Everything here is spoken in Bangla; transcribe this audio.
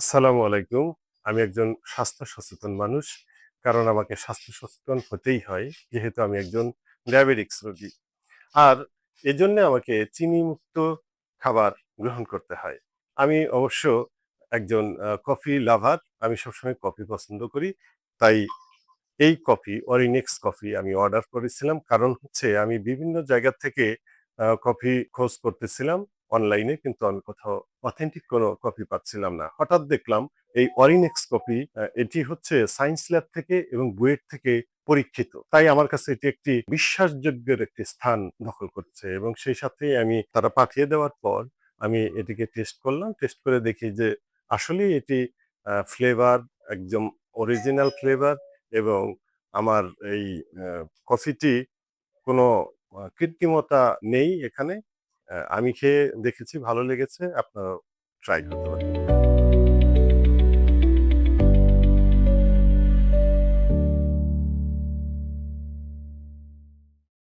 আসসালামু আলাইকুম। আমি একজন স্বাস্থ্য সচেতন মানুষ। কারণ আমাকে স্বাস্থ্য সচেতন হতেই হয়। যেহেতু আমি একজন ডায়াবেটিকস রোগী। আর এজন্যে আমাকে চিনিমুক্ত খাবার গ্রহণ করতে হয়। আমি অবশ্য একজন কফি লাভার। আমি সবসময় কফি পছন্দ করি। তাই এই কফি অরিনেক্স কফি আমি অর্ডার করেছিলাম। কারণ হচ্ছে আমি বিভিন্ন জায়গা থেকে কফি খোঁজ করতেছিলাম অনলাইনে কিন্তু আমি কোথাও অথেন্টিক কোনো কপি পাচ্ছিলাম না। হঠাৎ দেখলাম এই অরিনেক্স আ এটি হচ্ছে সায়েন্স ল্যাব থেকে এবং বুয়েট থেকে পরীক্ষিত। তাই আমার কাছে এটি একটি বিশ্বাসযোগ্যের একটি স্থান দখল করছে এবং সেই সাথেই আমি তারা পাঠিয়ে দেওয়ার পর আমি এটিকে টেস্ট করলাম। টেস্ট করে দেখি যে আসলেই এটি ফ্লেভার একদম অরিজিনাল ফ্লেভার এবং আমার এই কফিটি কোনো কৃত্রিমতা নেই এখানে। আমি খেয়ে দেখেছি ভালো লেগেছে। আপনারা ট্রাই করতে পারেন।